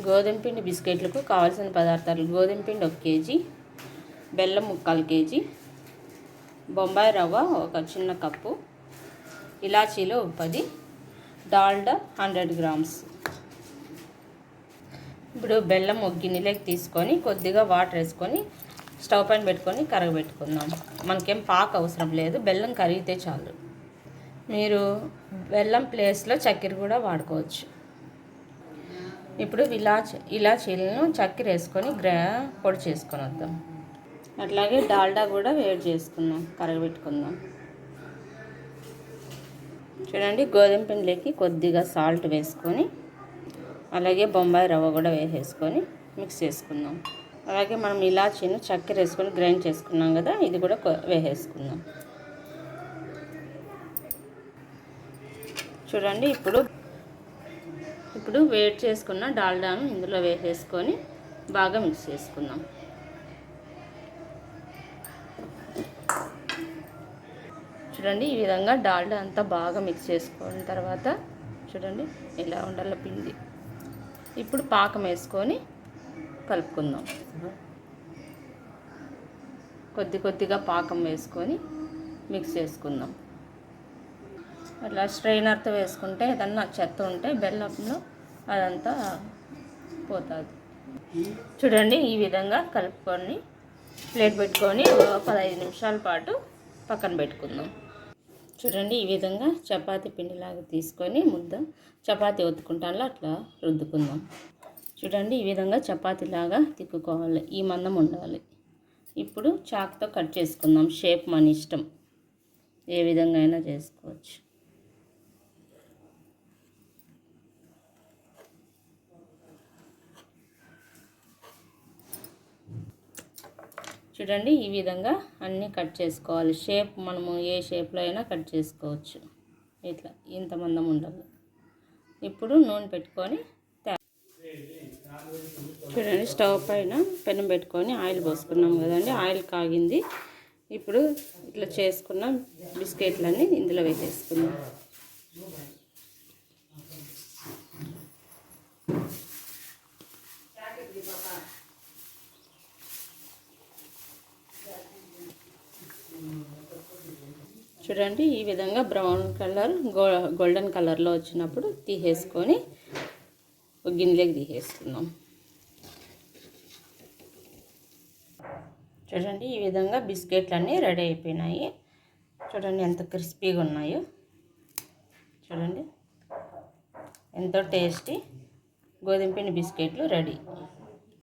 గోధుమ పిండి బిస్కెట్లకు కావాల్సిన పదార్థాలు గోధుమ పిండి ఒక కేజీ బెల్లం ముక్కాలు కేజీ బొంబాయి రవ్వ ఒక చిన్న కప్పు ఇలాచీలు పది డాల్డా హండ్రెడ్ గ్రామ్స్. ఇప్పుడు బెల్లం ఒక గిన్నెలోకి తీసుకొని కొద్దిగా వాటర్ వేసుకొని స్టవ్ పైన పెట్టుకొని కరగబెట్టుకుందాం. మనకేం పాక అవసరం లేదు బెల్లం కరిగితే చాలు. మీరు బెల్లం ప్లేస్లో చక్కెర కూడా వాడుకోవచ్చు. ఇప్పుడు ఇలాచి ఇలాచీలను చక్కెర వేసుకొని గ్రా పొడి చేసుకొని వద్దాం. అట్లాగే డాల్డా కూడా వేడి చేసుకుందాం కరగబెట్టుకుందాం. చూడండి గోధుమ పిండిలోకి కొద్దిగా సాల్ట్ వేసుకొని అలాగే బొంబాయి రవ్వ కూడా వేసేసుకొని మిక్స్ చేసుకుందాం. అలాగే మనం ఇలాచీను చక్కెర వేసుకొని గ్రైండ్ చేసుకున్నాం కదా ఇది కూడా వేసేసుకుందాం. చూడండి ఇప్పుడు ఇప్పుడు వేడి చేసుకున్న డాల్డాను ఇందులో వేసేసుకొని బాగా మిక్స్ చేసుకుందాం. చూడండి ఈ విధంగా డాల్డా అంతా బాగా మిక్స్ చేసుకున్న తర్వాత చూడండి ఎలా ఉండాలి పిండి. ఇప్పుడు పాకం వేసుకొని కలుపుకుందాం. కొద్ది కొద్దిగా పాకం వేసుకొని మిక్స్ చేసుకుందాం. అట్లా స్ట్రైనర్తో వేసుకుంటే ఏదన్నా చెత్త ఉంటే బెల్లంలో అదంతా పోతుంది. చూడండి ఈ విధంగా కలుపుకొని ప్లేట్ పెట్టుకొని పదహైదు నిమిషాల పాటు పక్కన పెట్టుకుందాం. చూడండి ఈ విధంగా చపాతి పిండిలాగా తీసుకొని ముద్ద చపాతి ఒత్తుకుంటాలో అట్లా రుద్దుకుందాం. చూడండి ఈ విధంగా చపాతీలాగా తిక్కుకోవాలి ఈ మందం ఉండాలి. ఇప్పుడు చాక్తో కట్ చేసుకుందాం. షేప్ మన ఇష్టం. ఏ విధంగా అయినా చేసుకోవచ్చు. చూడండి ఈ విధంగా అన్నీ కట్ చేసుకోవాలి. షేప్ మనము ఏ షేప్లో అయినా కట్ చేసుకోవచ్చు. ఇట్లా ఇంత మందం ఉండదు. ఇప్పుడు నూనె పెట్టుకొని చూడండి స్టవ్ పైన పెనం పెట్టుకొని ఆయిల్ పోసుకున్నాం కదండి ఆయిల్ కాగింది. ఇప్పుడు ఇట్లా చేసుకున్న బిస్కెట్లన్నీ ఇందులో వేసేసుకున్నాం చూడండి ఈ విధంగా బ్రౌన్ కలర్ గో గోల్డెన్ కలర్లో వచ్చినప్పుడు తీసేసుకొని గిన్నెలోకి తీసేసుకుందాం. చూడండి ఈ విధంగా బిస్కెట్లు అన్నీ రెడీ అయిపోయినాయి. చూడండి ఎంత క్రిస్పీగా ఉన్నాయో. చూడండి ఎంతో టేస్టీ గోధుమ పిండి బిస్కెట్లు రెడీ.